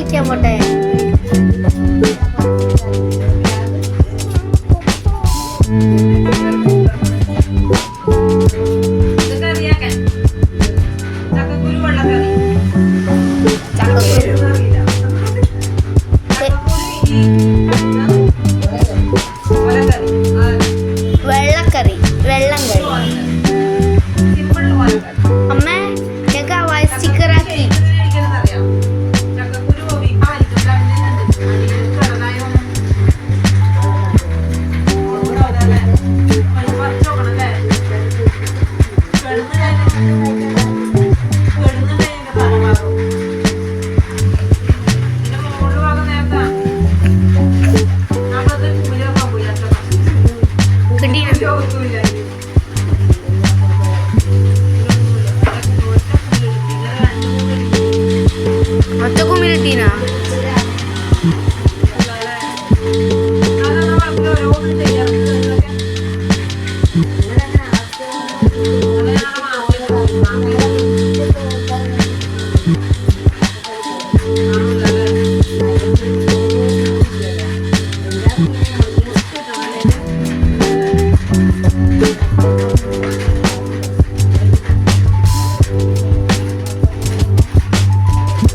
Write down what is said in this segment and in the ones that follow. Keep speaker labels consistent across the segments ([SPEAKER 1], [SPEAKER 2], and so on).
[SPEAKER 1] കളിക്കാൻ പോട്ടെ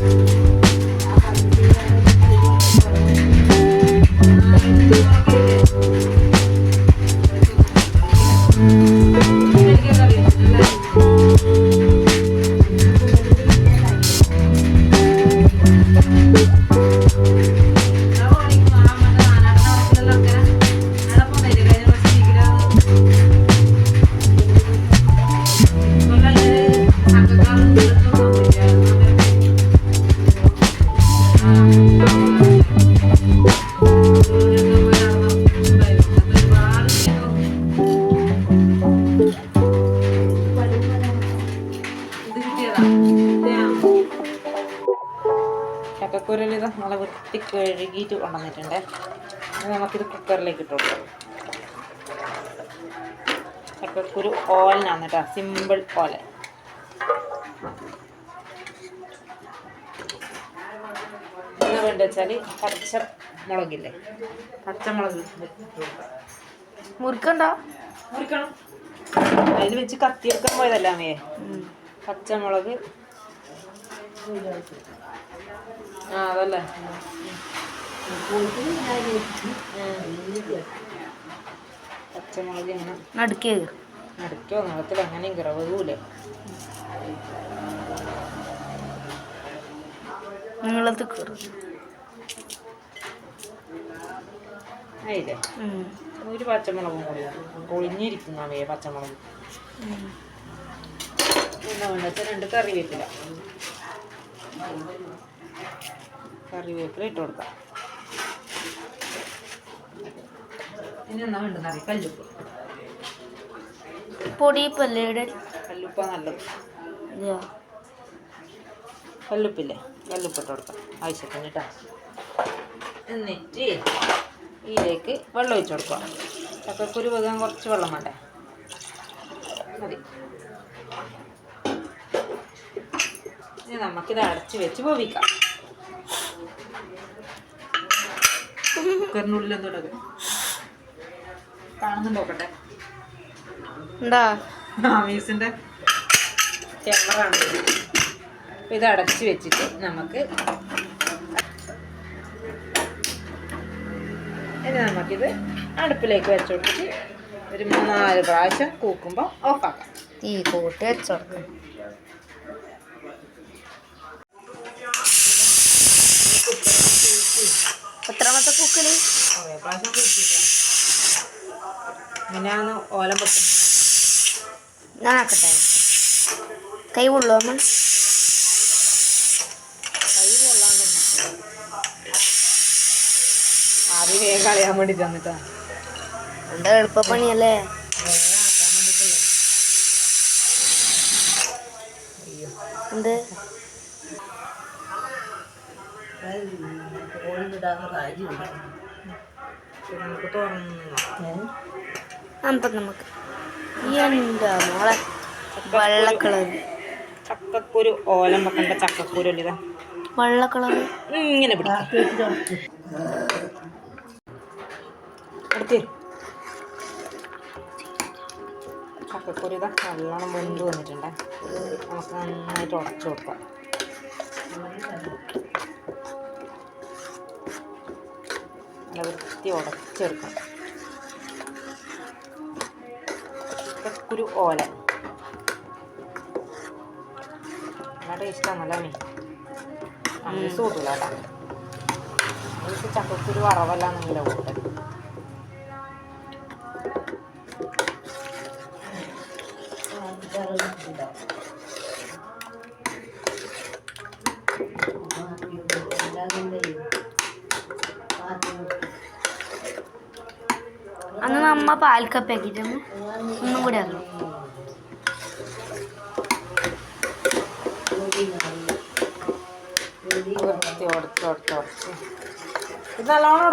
[SPEAKER 1] Thank you.
[SPEAKER 2] ചക്കക്കുരൽ ഇത് നല്ല വൃത്തി കഴുകിയിട്ട് കൊണ്ടുവന്നിട്ടുണ്ട്. നമുക്കിത് കുക്കറിലേക്ക് ഇട്ട് കൊടുക്കാം. ചക്കക്കുരു ഓലനാണ് കേട്ടോ. സിമ്പിൾ ഓലൻ എന്താ വേണ്ടത് വെച്ചാൽ പച്ചമുളകില്ലേ പച്ചമുളക്
[SPEAKER 1] മുറിക്കണ്ട?
[SPEAKER 2] മുറിക്കണം. അതിൽ വെച്ച് കത്തിയെടുക്കാൻ പോയതല്ലേ അമ്മയെ പച്ചമുളക് ആ അതല്ലേ. പച്ചമുളക് ഇങ്ങനെ
[SPEAKER 1] നടുക്കേ.
[SPEAKER 2] നടുക്കോ നിളത്തിൽ അങ്ങനെയും കിറവൂലേ.
[SPEAKER 1] നീളത്ത് കയറും.
[SPEAKER 2] ആയില്ലേ? ഒരു പച്ചമുളകും കൂടി കൊളിഞ്ഞിരിക്കുന്ന അവയെ പച്ചമുളക്. എന്താ വേണ്ട വെച്ചാൽ രണ്ട് കറിവേപ്പില. കറിവേപ്പില ഇട്ട് കൊടുക്കാം. ഇനി എന്നാ വേണ്ടെന്ന് അറിയാം? കല്ലുപ്പ്.
[SPEAKER 1] പൊടി പല്ലയുടെ
[SPEAKER 2] കല്ലുപ്പ നല്ലത്. കല്ലുപ്പില്ലേ? കല്ലുപ്പ് ഇട്ട് കൊടുക്കാം. ആവശ്യത്തിന് കേട്ടോ എന്നിട്ട് ഇതിലേക്ക് വെള്ളം ഒഴിച്ചു കൊടുക്കാം. ചക്കക്കുരു വെക്കാൻ കുറച്ച് വെള്ളം വേണ്ടേ? മതി. ഇനി നമുക്കിത് അടച്ച് വെച്ച് വേവിക്കാം. കുക്കറിനുള്ളിൽ എന്താ? ആമീസിന്റെ ഇത് അടച്ചു വെച്ചിട്ട് നമുക്ക് ഇനി നമുക്കിത് അടുപ്പിലേക്ക് വെച്ച് കൊടുത്തിട്ട് ഒരു മൂന്നാൽ പ്രാവശ്യം കൂക്കുമ്പോൾ ഓഫാക്കാം.
[SPEAKER 1] തീ കൂട്ടി വെച്ചോടുക്കും. എത്രാമത്തെ പൂക്കൽ
[SPEAKER 2] കുറേ പ്രാവശ്യം കൂക്കിയിട്ടാണ് ഇങ്ങനെയാണ് ഓലം
[SPEAKER 1] ഞാൻ ആക്കട്ടെ കൈ കൊള്ളു അമ്മ?
[SPEAKER 2] കൈ കൊള്ളാണ്ട്. ആദ്യം വേഗം കളയാൻ വേണ്ടി തന്നിട്ടാ
[SPEAKER 1] എന്താ എളുപ്പപ്പണിയല്ലേ?
[SPEAKER 2] വേഗം നമുക്ക് തുറന്ന്
[SPEAKER 1] അപ്പം നമുക്ക്. എന്താ മോളെ? വെള്ള കളർ
[SPEAKER 2] ചക്കക്കുരു ഓലം വെക്കേണ്ട ചക്കക്കുരു അല്ലേ ഇതാ?
[SPEAKER 1] വെള്ള കളർ
[SPEAKER 2] ഇങ്ങനെ ചക്കക്കുരുതാ ചക്കക്കുരു ഇതാ നല്ലോണം വെന്ത് വന്നിട്ടുണ്ടേ. നമുക്ക് നന്നായിട്ട് ഉടച്ചു കൊടുക്കാം. നല്ല വൃത്തി ഉടച്ചെടുക്കാം ചക്കക്കുരു ഓല. നല്ല ടേസ്റ്റാണല്ലോ മീൻ അമീസ് കൂട്ടില്ല കേട്ടോ. അമീസ് ചക്കക്കുരു വറവല്ലാന്നെങ്കിലോ കൂട്ടൽ
[SPEAKER 1] അന്ന് നമ്മ
[SPEAKER 3] കപ്പ് ആക്കിയിട്ട് ഒന്നും കൂടി ആക്കണം
[SPEAKER 2] ഇത് നല്ലോണം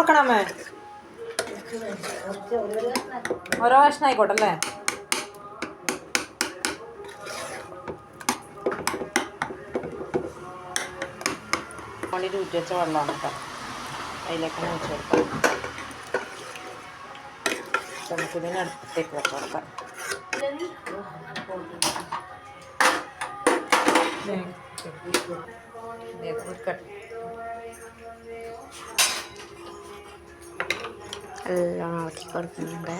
[SPEAKER 2] അല്ലേ? വെള്ളമാണ് കേട്ടോ. അതിലേക്ക് ഒഴിച്ച് കൊടുക്കാം. നമുക്കിതിന് അടുത്തേക്ക് വെച്ച് കൊടുക്കാം
[SPEAKER 3] നല്ലോണം ഇളക്കി കൊടുക്കുന്നുണ്ട്.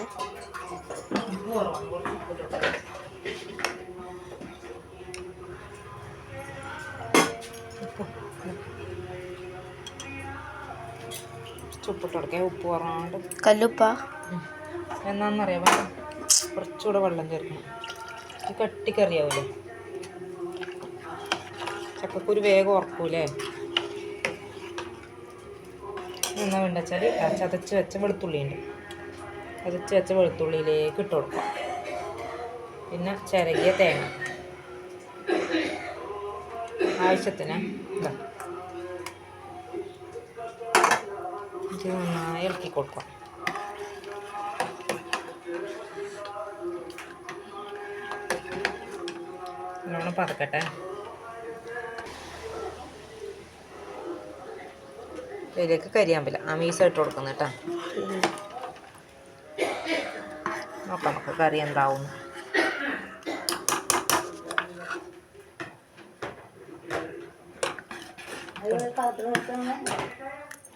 [SPEAKER 2] ചുപ്പിട്ട് കൊടുക്കാം ഉപ്പ് കുറവാണ്ട്
[SPEAKER 3] കല്ലുപ്പ?
[SPEAKER 2] എന്നാന്നറിയാമോ? കുറച്ചുകൂടെ വെള്ളം ചേർക്കണം. ഇത് കട്ടിക്കറിയാവൂലേ? ചക്കക്കുരു വേഗം ഉറക്കൂലേ? എന്നാ വേണ്ട വെച്ചാൽ ചതച്ച് വെച്ച വെളുത്തുള്ളി ഉണ്ട് ചതച്ച് വെച്ച വെളുത്തുള്ളിയിലേക്ക് ഇട്ട് കൊടുക്കാം. പിന്നെ ചിരകിയ തേങ്ങ. ആവശ്യത്തിന് ഇത് നന്നായി ഇളക്കി കൊടുക്കാം. പതക്കട്ടെ ഇതിലേക്ക് കരിയാമ്പില്ല അമീസായിട്ട് കൊടുക്കുന്നു കേട്ടോ. നോക്കാം നമുക്ക് കറി എന്താവും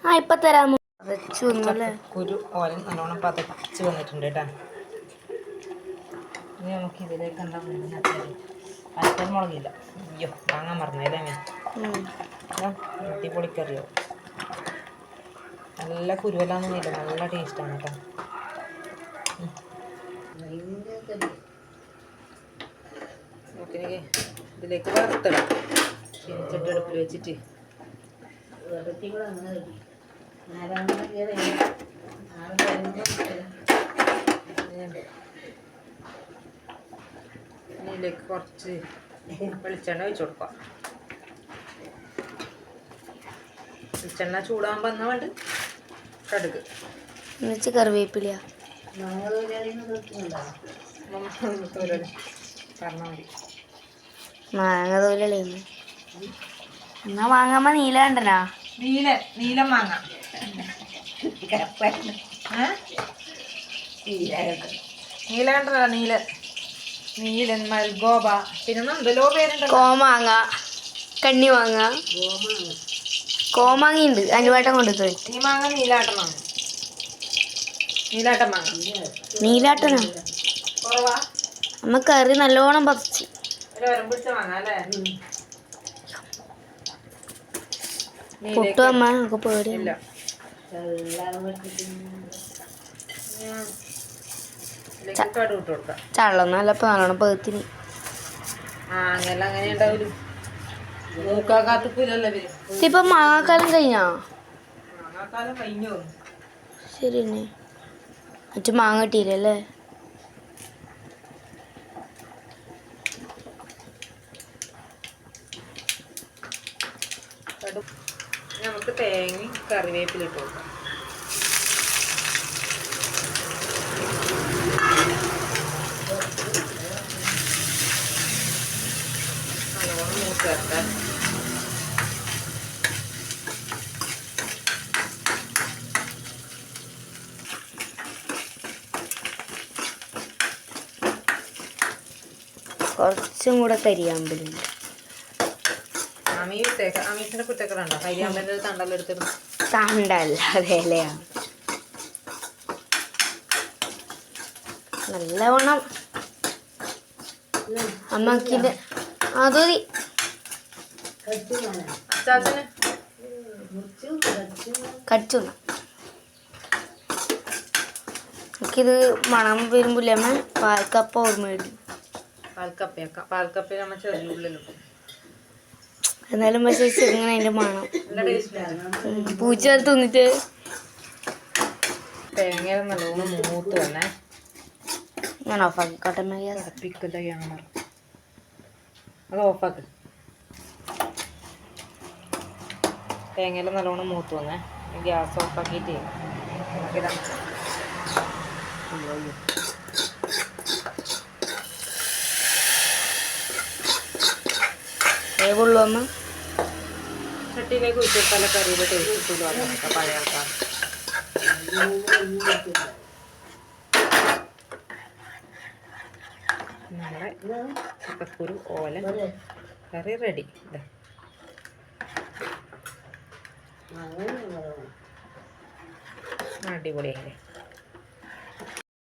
[SPEAKER 3] ആ ഇപ്പൊ തരാമോ? വെച്ചു
[SPEAKER 2] കുരു ഓരൻ നല്ലോണം പതച്ച് വന്നിട്ടുണ്ട് കേട്ടോ. ഇനി നമുക്ക് ഇതിലേക്ക് എന്താ പച്ചക്കറി മുളകില്ല അയ്യോ വാങ്ങാൻ മറന്നല്ലേ അടിപൊളിക്കറിയോ നല്ല കുരുവലാന്നൊന്നുമില്ല നല്ല ടേസ്റ്റാണ് കേട്ടോ. നമുക്കിനി ഇതിലേക്ക് വറുത്തണം ചീനിച്ചട്ടി അടുപ്പിൽ വെച്ചിട്ട്. ഇതിലേക്ക് കുറച്ച് വെളിച്ചെണ്ണ ഒഴിച്ചു കൊടുക്കാം വെളിച്ചെണ്ണ ചൂടാകുമ്പോൾ എന്നാ വേണ്ട കടുക്.
[SPEAKER 3] എന്നുവെച്ച് കറിവേപ്പില മാങ്ങ തോലല്ലേ എന്നാ വാങ്ങാമ്മ നീല കണ്ടനാ?
[SPEAKER 2] നീല നീലം മാങ്ങ? നീല കണ്ടതാ നീല. നീലൻ മൽഗോബ പിന്നെ എന്തെല്ലോ പേരുണ്ട്
[SPEAKER 3] കോമാങ്ങ കണ്ണി മാങ്ങ. കോമാങ്ങയുണ്ട്. അനുവാട്ടം കൊണ്ടുപോയി.
[SPEAKER 2] ഈ മാങ്ങ നീലാട്ടമാണ് നീലാട്ട മാങ്ങ.
[SPEAKER 3] നീലാട്ടനാ?
[SPEAKER 2] കുറവാ?
[SPEAKER 3] അമ്മ കറി നല്ലോണം
[SPEAKER 2] അല്ലേ?
[SPEAKER 3] പൊട്ടു അമ്മ നമുക്ക് പേടി ചള്ളം നല്ല നല്ലോണം പേത്തിന്. ഇപ്പൊ മാങ്ങാക്കാലം കഴിഞ്ഞാ? ശരി മറ്റു മാങ്ങ കിട്ടിയില്ലല്ലേ
[SPEAKER 2] കടു നമുക്ക് തേങ്ങ കറിവേപ്പില ഇട്ടോ കൊടുക്കാം നല്ലോണം മൂത്ത് ചേർക്കാം
[SPEAKER 3] കുറച്ചും കൂടെ കരിയാമ്പലുണ്ട്.
[SPEAKER 2] അമീസിന്റെ കുറ്റക്കറുണ്ടോ
[SPEAKER 3] തണ്ടല്ല നല്ലവണ്ണം. അമ്മക്കിന്റെ അതൊരി
[SPEAKER 2] അച്ചാച്ചന്
[SPEAKER 3] കടിച്ചു. എനിക്കിത് മണം വരുമ്പോ അമ്മ? പാൽക്കപ്പ ഓർമ്മ വരും
[SPEAKER 2] പാൽക്കപ്പയൊക്കെ പാൽക്കപ്പ നമ്മൾ ചെറിയ ഉള്ളിലിട്ടു
[SPEAKER 3] എന്നാലും പക്ഷേ ചെറുങ്ങനെ അതിന്റെ മണം. പൂച്ച തിന്നിട്ട്.
[SPEAKER 2] തേങ്ങ നല്ലോണം മൂത്ത് വന്നേ
[SPEAKER 1] ഞാൻ ഓഫാക്കിക്കോട്ടെ
[SPEAKER 2] ക്യാമറ അത് ഓഫാക്ക് തേങ്ങയെല്ലാം നല്ലോണം മൂത്ത് വന്നേ. ഗ്യാസ് ഓഫാക്കിയിട്ട് അയ്യോ
[SPEAKER 1] വേവുള്ളൂ അമ്മ.
[SPEAKER 2] ചട്ടിയിലേക്ക് ഒഴിച്ചെടുത്താൽ കറിയിൽ ടേസ്റ്റ് പഴയ ആൾക്കാർ. നമ്മുടെ ചക്കക്കുരു ഓല കറി റെഡി ഇതാ. അടിപൊളിയായില്ലേ?